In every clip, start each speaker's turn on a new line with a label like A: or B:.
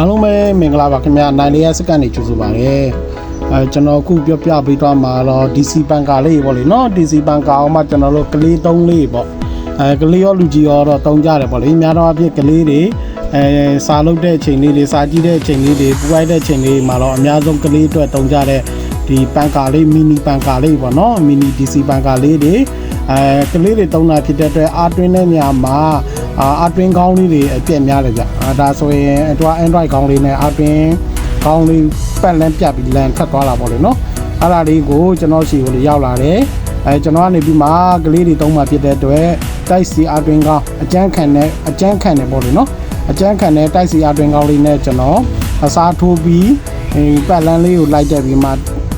A: အားလုံးပဲမင်္ဂလာပါခင်ဗျာနိုင်လေးရစကန်နေကြိုဆိုပါရစေအဲကျွန်တော်အခုပြောပြပေးသွားမှာတော့ DC ဘန်ကာလေးပေါ့လေနော် DC ဘန်ကာအောင်မှကျွန်တော်တို့ကလေးသုံးလေးပေါ့အဲကလေးရောလူကြီးရောတော့တုံးကြတယ်ပေါ့လေများတော့အဖြစ်ကလေးတွေအဲစာလုပ်တဲ့အချိန်လေးတွေစာကြည့်တဲ့အချိန်လေးတွေပူလိုက်တဲ့အချိန်လေးမှာတော့အများဆုံးကလေးအတွက်တုံးကြတဲ့ဒီပန်ကာလေးမီနီပန်ကာလေးပေါ့နော်မီနီ DC ပန်ကာလေးတွေအဲကလေးတွေတုံးတာဖြစ်တဲ့အတွက်အာတွင်းတဲ့ညမှာ အာအာတွင်းကောင်းလေးတွေအပြည့်များတယ်ဗျအာဒါဆိုရင်အတူ Android ကောင်းလေးနဲ့အာတွင်းကောင်းလေးပတ်လန်းပြတ်ပြီးလန်ထွက်သွားတာပေါ့လေနော်အဲ့ဒါလေးကိုကျွန်တော်ရှိကိုလေရောက်လာတယ်အဲကျွန်တော်ကနေပြီးမှကလေးတွေတုံးမှဖြစ်တဲ့အတွက်တိုက်စီအာတွင်းကောင်းအကျန်းခံနဲ့အကျန်းခံနဲ့ပေါ့လေနော်အကျန်းခံနဲ့တိုက်စီအာတွင်းကောင်းလေးနဲ့ကျွန်တော်အစားထိုးပြီးအဲပတ်လန်းလေးကိုလိုက်တက်ပြီးမှ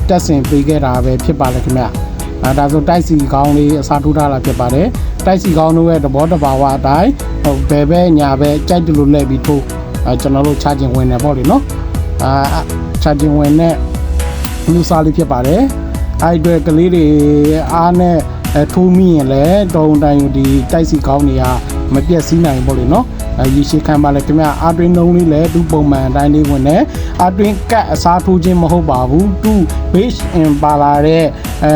A: တက်ဆင်ပေးခဲ့တာပဲဖြစ်ပါလေခင်ဗျ အဲဒါဆိုတိုက်စီကောင်းလေးအစားထိုးထားတာဖြစ်ပါတယ်တိုက်စီကောင်းတို့ရဲ့သဘောတဘာဝအတိုင်းဟိုဘယ်ပဲညာပဲကြိုက်တယ်လို့လှည့်ပြီးထိုးအဲကျွန်တော်တို့ချခြင်းဝင်နေပေါ့လေနော်အာချခြင်းဝင်နဲ့လူစားလေးဖြစ်ပါတယ်အဲ့အတွက်ကလေးတွေအားနဲ့အဲထိုးမိရင်လည်းတုံတိုင်းဒီတိုက်စီကောင်းတွေကမပြည့်စည်နိုင်ဘူးပေါ့လေနော်အဲရေရှည်ခံပါလေခင်ဗျအာတွင်းနှုံးလေးလည်းသူ့ပုံမှန်အတိုင်းလေးဝင်နေအာတွင်းကတ်အစားထိုးခြင်းမဟုတ်ပါဘူးသူ့ base in ပါလာတဲ့ အဲ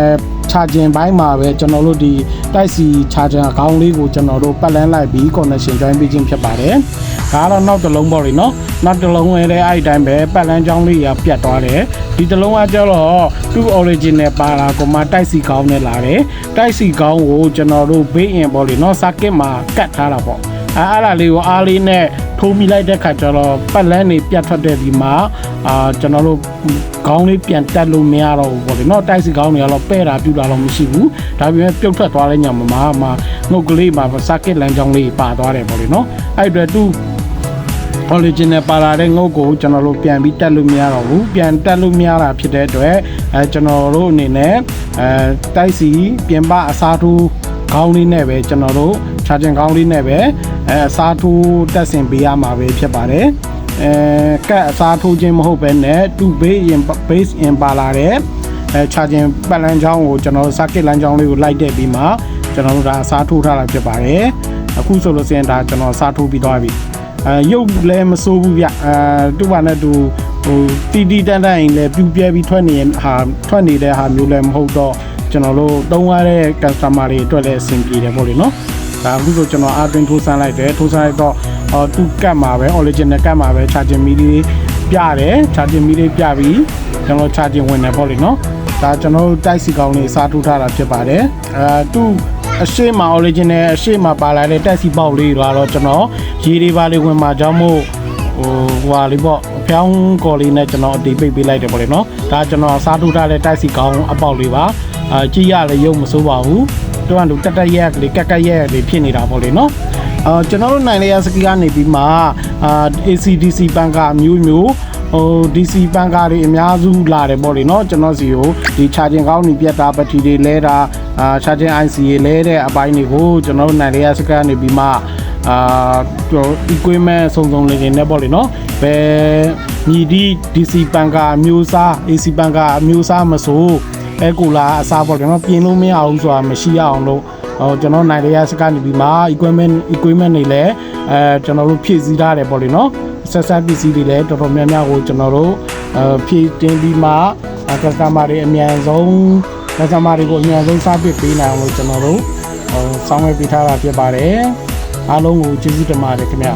A: ချာဂျင်ဘိုင်းမှာပဲကျွန်တော်တို့ဒီတိုက်စီချာဂျင်အကောင့်လေးကိုကျွန်တော်တို့ပတ်လန်းလိုက်ပြီး connection join ပေးခြင်းဖြစ်ပါတယ်။ဒါကတော့နောက်တစ်လုံးပေါ့လေနော်။နောက်တစ်လုံးရဲ့အဲ့ဒီတိုင်းပဲပတ်လန်းကြောင်းလေးရပြတ်သွားတယ်။ဒီတစ်လုံးကကျတော့သူ့ origin နဲ့ပါလာကိုမှတိုက်စီကောင်းနဲ့လာတယ်။တိုက်စီကောင်းကိုကျွန်တော်တို့ဘေးအင်ပေါ့လေနော် circuit မှာကတ်ထားတာပေါ့။အဲအဲ့ဒါလေးကိုအားလေးနဲ့ ထိုးမိလိုက်တဲ့ခါကျတော့ပတ်လန်းနေပြတ်ထွက်တဲ့ဒီမှာအာကျွန်တော်တို့ခေါင်းလေးပြန်တက်လို့မရတော့ဘူးပေါ့လေနော်တိုက်စီခေါင်းတွေကတော့ပဲ့တာပြူတာတော့မရှိဘူးဒါပေမဲ့ပြုတ်ထွက်သွားတဲ့ညမှာမှာမှာငုတ်ကလေးမှာစကစ်လမ်းကြောင်းလေးပါသွားတယ်ပေါ့လေနော်အဲ့အတွက်သူ original ပါလာတဲ့ငုတ်ကိုကျွန်တော်တို့ပြန်ပြီးတက်လို့မရတော့ဘူးပြန်တက်လို့မရတာဖြစ်တဲ့အတွက်အဲကျွန်တော်တို့အနေနဲ့အဲတိုက်စီပြင်ပအစားထိုး ခေါင်းလေးနဲ့ပဲကျွန်တော်တို့ charging ခေါင်းလေးနဲ့ပဲအဲအစားထိုးတက်ဆင်ပေးရမှာပဲဖြစ်ပါတယ်အဲကတ်အစားထိုးခြင်းမဟုတ်ပဲနဲ့သူ့ base in base in ပါလာတဲ့အဲ charging ပတ်လန်းချောင်းကိုကျွန်တော်တို့ circuit လမ်းကြောင်းလေးကိုလိုက်တဲ့ပြီးမှကျွန်တော်တို့ဒါအစားထိုးထားတာဖြစ်ပါတယ်အခုဆိုလို့စရင်ဒါကျွန်တော်အစားထိုးပြီးသွားပြီအဲရုပ်လည်းမစိုးဘူးဗျအဲသူ့ဘာနဲ့သူဟိုတီတီတန်တန်ရင်လည်းပြူပြဲပြီးထွက်နေရင်ဟာထွက်နေတဲ့ဟာမျိုးလည်းမဟုတ်တော့ ကျွန်တော်တို့တုံးရတဲ့ customer တွေအတွက်လည်းအဆင်ပြေတယ်ပေါ့လေနော်ဒါအခုဆိုကျွန်တော်အတွင်ထိုးဆန်းလိုက်တယ်ထိုးဆန်းလိုက်တော့အော်သူကတ်မှာပဲ original ကတ်မှာပဲ charging မီလေးပြတယ် charging မီလေးပြပြီးကျွန်တော် charging ဝင်တယ်ပေါ့လေနော်ဒါကျွန်တော်တို့တိုက်စီကောင်းလေးအစားထိုးထားတာဖြစ်ပါတယ်အဲသူအရှိမ original အရှိမပါလာတဲ့တက်စီပေါက်လေးတွေကတော့ကျွန်တော်ရေတွေပါလေးဝင်မှာကြောင်းမို့ဟိုဟွာလေးပေါ့အပြောင်းကော်လေးနဲ့ကျွန်တော်အတီးပိတ်ပေးလိုက်တယ်ပေါ့လေနော်ဒါကျွန်တော်စားထုတ်ထားတဲ့တက်စီကောင်းအပေါက်လေးပါ အာကြည့်ရလေရုပ်မစိုးပါဘူးတွန်းတူတက်တက်ရက်ကလေးကက်ကက်ရက်လေးဖြစ်နေတာပေါ့လေနော်အာကျွန်တော်တို့နိုင်လေရစကီကနေပြီးမှအာ ACDC ဘန်ကအမျိုးမျိုးဟို DC ပန်ကားတွေအများစုလာတယ်ပေါ့လေเนาะကျွန်တော်စီကိုဒီ charging ကောင်းနေပြတ်တာဘက်ထရီတွေလဲတာအာ charging IC တွေလဲတဲ့အပိုင်းတွေကိုကျွန်တော်တို့နိုင်လေရစကနေပြီးမှအာကျွန်တော် equipment စုံစုံလေးတွေနဲ့ပေါ့လေเนาะဘယ်ညီဒီ DC ပန်ကာအမျိုးအစား AC ပန်ကာအမျိုးအစားမဆို အဲကူလာအစားပေါ့ကျွန်တော်ပြင်လို့မရဘူးဆိုတာမရှိရအောင်လို့ဟိုကျွန်တော်နိုင်ရရစကနေပြီးမှ equipment equipment တွေလည်းအဲကျွန်တော်တို့ဖြည့်ဆည်းထားတယ်ပေါ့လေနော်ဆက်ဆက်ပစ္စည်းတွေလည်းတော်တော်များများကိုကျွန်တော်တို့အဲဖြည့်တင်ပြီးမှ customer တွေအမြန်ဆုံး customer တွေကိုအမြန်ဆုံးစားပစ်ပေးနိုင်အောင်လို့ကျွန်တော်တို့ဆောင်ရွက်ပေးထားတာဖြစ်ပါတယ်အားလုံးကိုကျေးဇူးတင်ပါတယ်ခင်ဗျာ